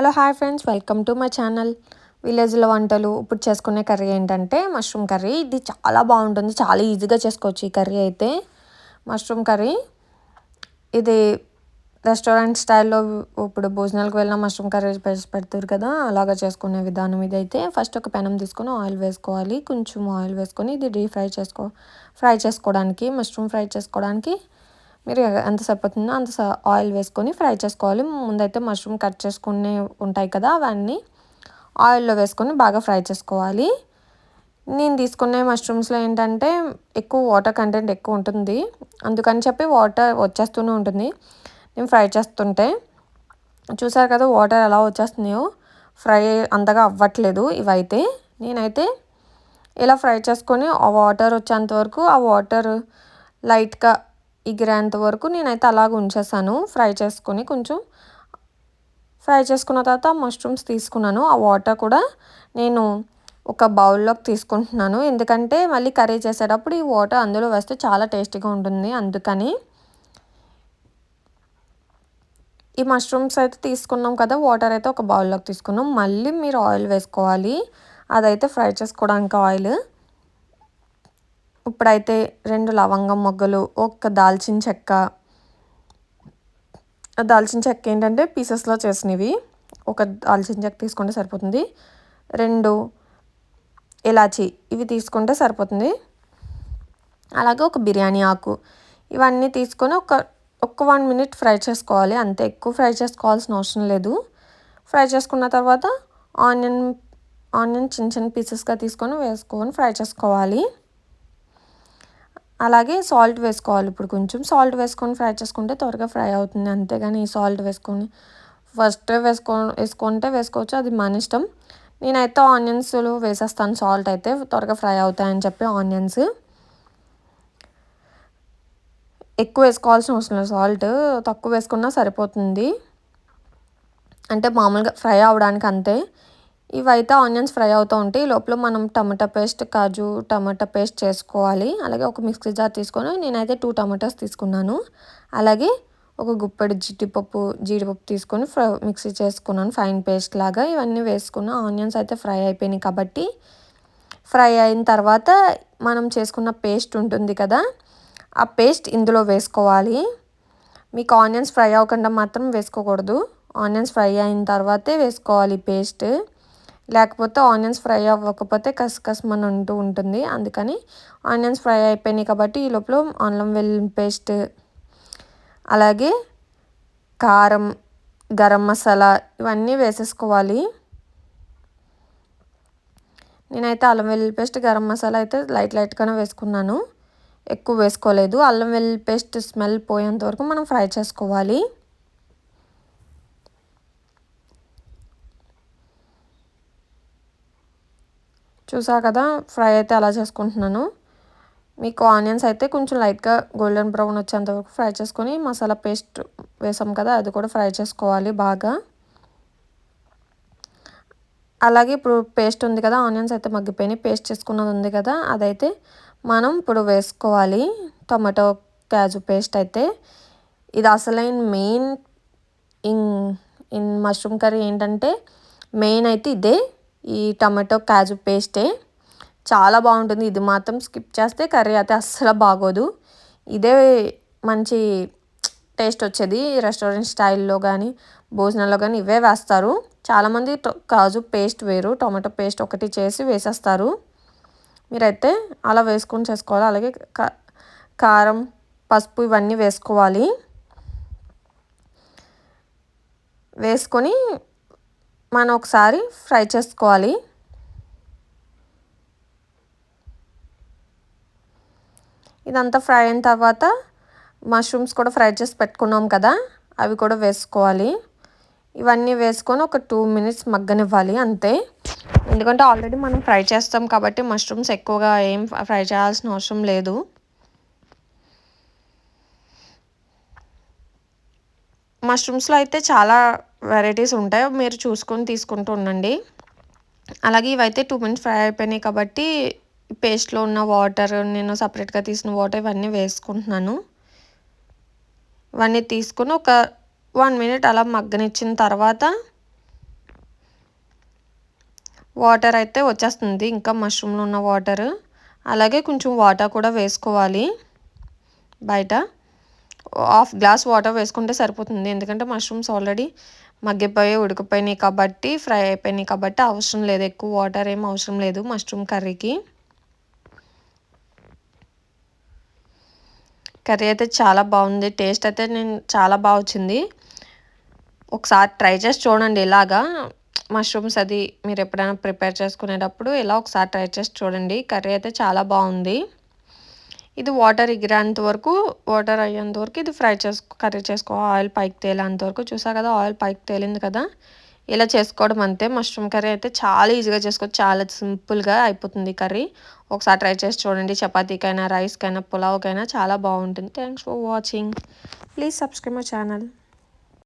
Hello hi friends. Welcome to my channel. విలేజ్లో వంటలు ఇప్పుడు చేసుకునే కర్రీ ఏంటంటే మష్రూమ్ కర్రీ. ఇది చాలా బాగుంటుంది. చాలా ఈజీగా చేసుకోవచ్చు ఈ కర్రీ అయితే. Mushroom curry. ఇది రెస్టారెంట్ స్టైల్లో ఇప్పుడు భోజనాలకు వెళ్ళిన మష్రూమ్ కర్రీ పెడతారు కదా అలాగా చేసుకునే విధానం ఇది అయితే ఫస్ట్ ఒక పెనం తీసుకొని ఆయిల్ వేసుకోవాలి. కొంచెం ఆయిల్ వేసుకొని ఇది డీప్ ఫ్రై చేసుకో ఫ్రై చేసుకోవడానికి మష్రూమ్ ఫ్రై చేసుకోవడానికి మీరు ఎంత సరిపోతుందో అంత ఆయిల్ వేసుకొని ఫ్రై చేసుకోవాలి. ముందైతే మష్రూమ్ కట్ చేసుకునే ఉంటాయి కదా అవన్నీ. ఆయిల్లో వేసుకొని బాగా ఫ్రై చేసుకోవాలి. నేను తీసుకునే మష్రూమ్స్లో ఏంటంటే ఎక్కువ వాటర్ కంటెంట్ ఎక్కువ ఉంటుంది. అందుకని చెప్పి వాటర్ వచ్చేస్తూనే ఉంటుంది. నేను ఫ్రై చేస్తుంటే చూసారు కదా వాటర్ ఎలా వచ్చేస్తున్నాయో? ఫ్రై అంతగా అవ్వట్లేదు ఇవైతే. నేనైతే ఇలా ఫ్రై చేసుకొని ఆ వాటర్ వచ్చేంత వరకు ఆ వాటర్ లైట్గా ఇగిరేంత వరకు నేనైతే అలాగ ఉంచేసాను. ఫ్రై చేసుకొని కొంచెం ఫ్రై చేసుకున్న తర్వాత మష్రూమ్స్ తీసుకున్నాను. ఆ వాటర్ కూడా నేను ఒక బౌల్లోకి తీసుకుంటున్నాను. ఎందుకంటే మళ్ళీ కర్రీ చేసేటప్పుడు ఈ వాటర్ అందులో వేస్తే చాలా టేస్టీగా ఉంటుంది. అందుకని ఈ మష్రూమ్స్ అయితే తీసుకున్నాం కదా వాటర్ అయితే ఒక బౌల్లోకి తీసుకున్నాం. మళ్ళీ మీరు ఆయిల్ వేసుకోవాలి. అదైతే ఫ్రై చేసుకోవడానికి ఆయిల్. ఇప్పుడైతే రెండు లవంగం మొగ్గలు ఒక దాల్చిన చెక్క. దాల్చిన చెక్క ఏంటంటే పీసెస్లో చేసినవి. ఒక దాల్చిన చెక్క తీసుకుంటే సరిపోతుంది. రెండు ఇలాచి ఇవి తీసుకుంటే సరిపోతుంది. అలాగే ఒక బిర్యానీ ఆకు. ఇవన్నీ తీసుకొని ఒక ఒక వన్ మినిట్ ఫ్రై చేసుకోవాలి. అంతే ఎక్కువ ఫ్రై చేసుకోవాల్సిన అవసరం లేదు. ఫ్రై చేసుకున్న తర్వాత ఆనియన్ ఆనియన్ చిన్న చిన్న పీసెస్గా తీసుకొని వేసుకొని ఫ్రై చేసుకోవాలి. అలాగే సాల్ట్ వేసుకోవాలి. ఇప్పుడు కొంచెం సాల్ట్ వేసుకొని ఫ్రై చేసుకుంటే త్వరగా ఫ్రై అవుతుంది. అంతేగాని సాల్ట్ వేసుకొని ఫస్ట్ వేసుకో వేసుకుంటే వేసుకోవచ్చు. అది మన ఇష్టం. నేనైతే ఆనియన్స్లు వేసేస్తాను. సాల్ట్ అయితే త్వరగా ఫ్రై అవుతాయని చెప్పి ఆనియన్స్. ఎక్కువ వేసుకోవాల్సిన అవసరం లేదు. సాల్ట్ తక్కువ వేసుకున్నా సరిపోతుంది. అంటే మామూలుగా ఫ్రై అవడానికి అంతే. ఇవైతే ఆనియన్స్ ఫ్రై అవుతూ ఉంటాయి లోపల మనం టమాటా పేస్ట్ కాజు టమాటా పేస్ట్ చేసుకోవాలి. అలాగే ఒక మిక్సీ జార్ తీసుకొని నేనైతే టూ టమాటాస్ తీసుకున్నాను. అలాగే ఒక గుప్పెడు జీడిపప్పు జీడిపప్పు తీసుకొని ఫ్రై మిక్సీ చేసుకున్నాను ఫైన్ పేస్ట్ లాగా. ఇవన్నీ వేసుకున్న ఆనియన్స్ అయితే ఫ్రై అయిపోయినాయి కాబట్టి ఫ్రై అయిన తర్వాత మనం చేసుకున్న పేస్ట్ ఉంటుంది కదా ఆ పేస్ట్ ఇందులో వేసుకోవాలి. మీకు ఆనియన్స్ ఫ్రై అవ్వకుండా మాత్రం వేసుకోకూడదు. ఆనియన్స్ ఫ్రై అయిన తర్వాతే వేసుకోవాలి పేస్ట్. లేకపోతే ఆనియన్స్ ఫ్రై అవ్వకపోతే కసకసమని అంటూ ఉంటుంది. అందుకని ఆనియన్స్ ఫ్రై అయిపోయినాయి కాబట్టి ఈ లోపల అల్లం వెల్లుల్లి పేస్ట్ అలాగే కారం గరం మసాలా ఇవన్నీ వేసేసుకోవాలి. నేనైతే అల్లం వెల్లుల్లి పేస్ట్ గరం మసాలా అయితే లైట్ లైట్గానే వేసుకున్నాను. ఎక్కువ వేసుకోలేదు. అల్లం వెల్లుల్లి పేస్ట్ స్మెల్ పోయేంత వరకు మనం ఫ్రై చేసుకోవాలి. చూసా కదా ఫ్రై అయితే అలా చేసుకుంటున్నాను. మీకు ఆనియన్స్ అయితే కొంచెం లైట్గా గోల్డెన్ బ్రౌన్ వచ్చేంత వరకు ఫ్రై చేసుకొని మసాలా పేస్ట్ వేసాం కదా అది కూడా ఫ్రై చేసుకోవాలి బాగా. అలాగే ఇప్పుడు పేస్ట్ ఉంది కదా ఆనియన్స్ అయితే మగ్గిపోయినాయి పేస్ట్ చేసుకున్నది ఉంది కదా అదైతే మనం ఇప్పుడు వేసుకోవాలి. టొమాటో క్యాజు పేస్ట్ అయితే. ఇది అసలైన main in in mushroom curry ఏంటంటే మెయిన్ అయితే ఇదే. ఈ టమాటో కాజు పేస్టే. చాలా బాగుంటుంది. ఇది మాత్రం స్కిప్ చేస్తే కర్రీ అయితే అస్సలు బాగోదు. ఇదే మంచి టేస్ట్ వచ్చేది. రెస్టారెంట్ స్టైల్లో కానీ భోజనాల్లో కానీ ఇవే వేస్తారు. చాలామంది కాజు పేస్ట్ వేరు టొమాటో పేస్ట్ ఒకటి చేసి వేసేస్తారు. మీరైతే అలా వేసుకొని చేసుకోవాలి. అలాగే కారం పసుపు ఇవన్నీ వేసుకోవాలి. వేసుకొని మనం ఒకసారి ఫ్రై చేసుకోవాలి. ఇదంతా ఫ్రై అయిన తర్వాత మష్రూమ్స్ కూడా ఫ్రై చేసి పెట్టుకున్నాం కదా అవి కూడా వేసుకోవాలి. ఇవన్నీ వేసుకొని ఒక టూ మినిట్స్ మగ్గనివ్వాలి అంతే. ఎందుకంటే ఆల్రెడీ మనం ఫ్రై చేస్తాం కాబట్టి మష్రూమ్స్ ఎక్కువగా ఏం ఫ్రై చేయాల్సిన అవసరం లేదు. మష్రూమ్స్లో అయితే చాలా వెరైటీస్ ఉంటాయి మీరు చూసుకొని తీసుకుంటూ ఉండండి. అలాగే ఇవైతే టూ మినిట్స్ ఫ్రై అయిపోయినాయి కాబట్టి పేస్ట్లో ఉన్న వాటర్ నేను సపరేట్గా తీసిన వాటర్ ఇవన్నీ వేసుకుంటున్నాను. ఇవన్నీ తీసుకొని ఒక వన్ మినిట్ అలా మగ్గనిచ్చిన తర్వాత వాటర్ అయితే వచ్చేస్తుంది. ఇంకా మష్రూమ్లో ఉన్న వాటర్ అలాగే కొంచెం వాటర్ కూడా వేసుకోవాలి బయట. హాఫ్ గ్లాస్ వాటర్ వేసుకుంటే సరిపోతుంది. ఎందుకంటే మష్రూమ్స్ ఆల్రెడీ మగ్గిపోయి ఉడికిపోయినాయి కాబట్టి ఫ్రై అయిపోయినాయి కాబట్టి అవసరం లేదు. ఎక్కువ వాటర్ ఏం అవసరం లేదు మష్రూమ్ కర్రీకి. కర్రీ అయితే చాలా బాగుంది. టేస్ట్ అయితే నేను చాలా బాగా వచ్చింది. ఒకసారి ట్రై చేసి చూడండి ఇలాగా మష్రూమ్స్ అది మీరు ఎప్పుడైనా ప్రిపేర్ చేసుకునేటప్పుడు ఇలా ఒకసారి ట్రై చేసి చూడండి. కర్రీ అయితే చాలా బాగుంది. ఇది వాటర్ ఎగిరేంత వరకు వాటర్ అయ్యేంత వరకు ఇది ఫ్రై చేసుకో కర్రీ చేసుకో ఆయిల్ పైకి తేలేంత వరకు. చూసా కదా ఆయిల్ పైకి తేలింది కదా? ఇలా చేసుకోవడం అంతే. మష్రూమ్ కర్రీ అయితే చాలా ఈజీగా చేసుకోవచ్చు. చాలా సింపుల్గా అయిపోతుంది కర్రీ. ఒకసారి ట్రై చేసి చూడండి. చపాతీకైనా రైస్కైనా పులావ్కైనా చాలా బాగుంటుంది. Thanks for watching please subscribe my channel